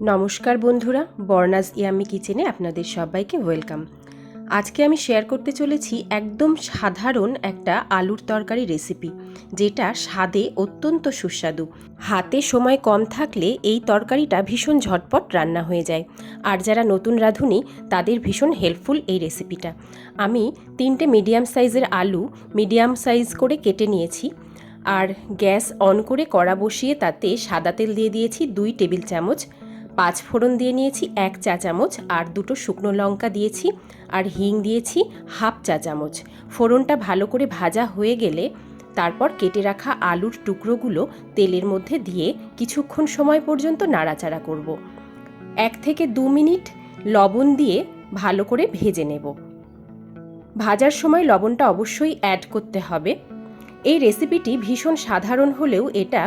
নমস্কার বন্ধুরা, বর্ণাজ ইয়ামি কিচেনে আপনাদের সবাইকে ওয়েলকাম। আজকে আমি শেয়ার করতে চলেছি একদম সাধারণ একটা আলুর তরকারি রেসিপি, যেটা স্বাদে অত্যন্ত সুস্বাদু। হাতে সময় কম থাকলে এই তরকারিটা ভীষণ ঝটপট রান্না হয়ে যায়। আর যারা নতুন রাঁধুনি, তাদের ভীষণ হেল্পফুল এই রেসিপিটা। আমি তিনটে মিডিয়াম সাইজের আলু মিডিয়াম সাইজ করে কেটে নিয়েছি। আর গ্যাস অন করে কড়া বসিয়ে তাতে সাদা তেল দিয়ে দিয়েছি দুই টেবিল চামচ পাঁচ ফোড়ন দিয়ে নিয়েছি, এক চা চামচ, আর দুটো শুকনো লঙ্কা দিয়েছি, আর হিং দিয়েছি হাফ চা চামচ। ফোড়নটা ভালো করে ভাজা হয়ে গেলে তারপর কেটে রাখা আলুর টুকরোগুলো তেলের মধ্যে দিয়ে কিছুক্ষণ সময় পর্যন্ত নাড়াচাড়া করব। এক থেকে দু মিনিট লবণ দিয়ে ভালো করে ভেজে নেব। ভাজার সময় লবণটা অবশ্যই অ্যাড করতে হবে। এই রেসিপিটি ভীষণ সাধারণ হলেও এটা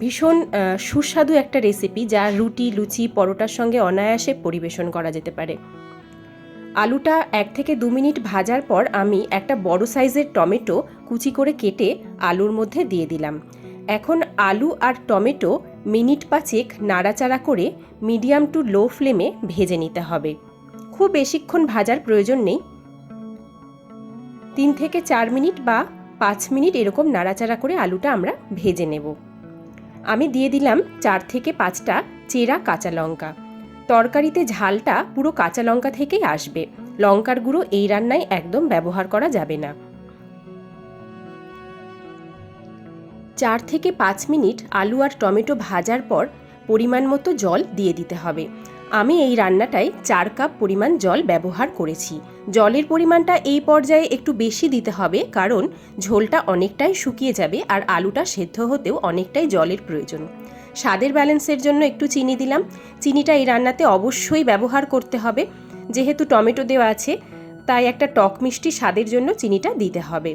ভীষণ সুস্বাদু একটা রেসিপি যা রুটি, লুচি, পরোটার সঙ্গে অনায়াসে পরিবেশন করা যেতে পারে। আলুটা এক থেকে দু মিনিট ভাজার পর আমি একটা বড় সাইজের টমেটো কুচি করে কেটে আলুর মধ্যে দিয়ে দিলাম। এখন আলু আর টমেটো মিনিট পাঁচেক নাড়াচাড়া করে মিডিয়াম টু লো ফ্লেমে ভেজে নিতে হবে। খুব বেশিক্ষণ ভাজার প্রয়োজন নেই। তিন থেকে চার মিনিট বা পাঁচ মিনিট এরকম নাড়াচাড়া করে আলুটা আমরা ভেজে নেব। আমি দিয়ে দিলাম চার থেকে পাঁচটা চেরা কাঁচা লঙ্কা। তরকারিতে ঝালটা পুরো কাঁচা লঙ্কা থেকেই আসবে। লঙ্কার গুঁড়ো এই রান্নায় একদম ব্যবহার করা যাবে না। চার থেকে পাঁচ মিনিট আলু আর টমেটো ভাজার পর পরিমাণ মতো জল দিয়ে দিতে হবে। আমি এই রান্নাটায় চার কাপ পরিমাণ জল ব্যবহার করেছি। জলের পরিমাণটা এই পর্যায়ে একটু বেশি দিতে হবে, কারণ ঝোলটা অনেকটাই শুকিয়ে যাবে আর আলুটা সেদ্ধ হতেও অনেকটাই জলের প্রয়োজন। স্বাদের ব্যালেন্সের জন্য একটু চিনি দিলাম। চিনিটা এই রান্নাতে অবশ্যই ব্যবহার করতে হবে। যেহেতু টমেটো দেওয়া আছে, তাই একটা টক মিষ্টি স্বাদের জন্য চিনিটা দিতে হবে।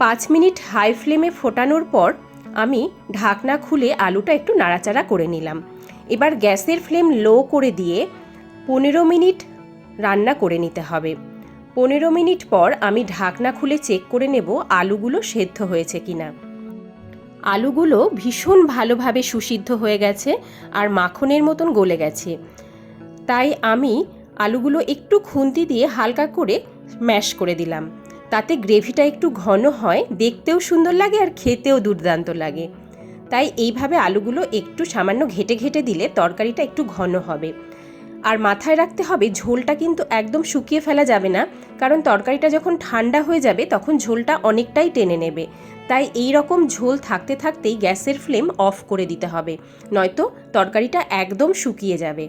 পাঁচ মিনিট হাই ফ্লেমে ফোটানোর পর আমি ঢাকনা খুলে আলুটা একটু নাড়াচাড়া করে নিলাম। এবার গ্যাসের ফ্লেম লো করে দিয়ে পনেরো মিনিট রান্না করে নিতে হবে। পনেরো মিনিট পর আমি ঢাকনা খুলে চেক করে নেব আলুগুলো সেদ্ধ হয়েছে কিনা। আলুগুলো ভীষণ ভালোভাবে সুসিদ্ধ হয়ে গেছে আর মাখনের মতন গলে গেছে। তাই আমি আলুগুলো একটু খুন্তি দিয়ে হালকা করে ম্যাশ করে দিলাম। তাতে গ্রেভিটা একটু ঘন হয়, দেখতেও সুন্দর লাগে আর খেতেও দুর্দান্ত লাগে। তাই এইভাবে আলুগুলো একটু সামান্য ঘেটে ঘেটে দিলে তরকারিটা একটু ঘন হবে। আর মাথায় রাখতে হবে, ঝোলটা কিন্তু একদম শুকিয়ে ফেলা যাবে না, কারণ তরকারিটা যখন ঠান্ডা হয়ে যাবে তখন ঝোলটা অনেকটাই টেনে নেবে। তাই এই রকম ঝোল থাকতে থাকতেই গ্যাসের ফ্লেম অফ করে দিতে হবে, নয়তো তরকারিটা একদম শুকিয়ে যাবে।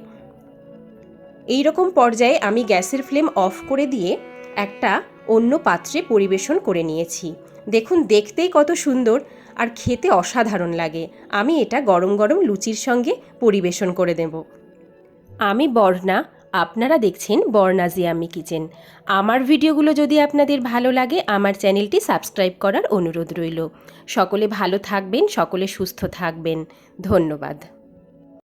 এই রকম পর্যায়ে আমি গ্যাসের ফ্লেম অফ করে দিয়ে একটা অন্য পাত্রে পরিবেশন করে নিয়েছি। দেখুন, দেখতেই কত সুন্দর আর খেতে অসাধারণ লাগে। আমি এটা গরম গরম লুচির সঙ্গে পরিবেশন করে দেব। আমি বর্ণা, আপনারা দেখছেন বর্ণা জিয়ামি কিচেন। আমার ভিডিওগুলো যদি আপনাদের ভালো লাগে, আমার চ্যানেলটি সাবস্ক্রাইব করার অনুরোধ রইল। সকলে ভালো থাকবেন, সকলে সুস্থ থাকবেন। ধন্যবাদ।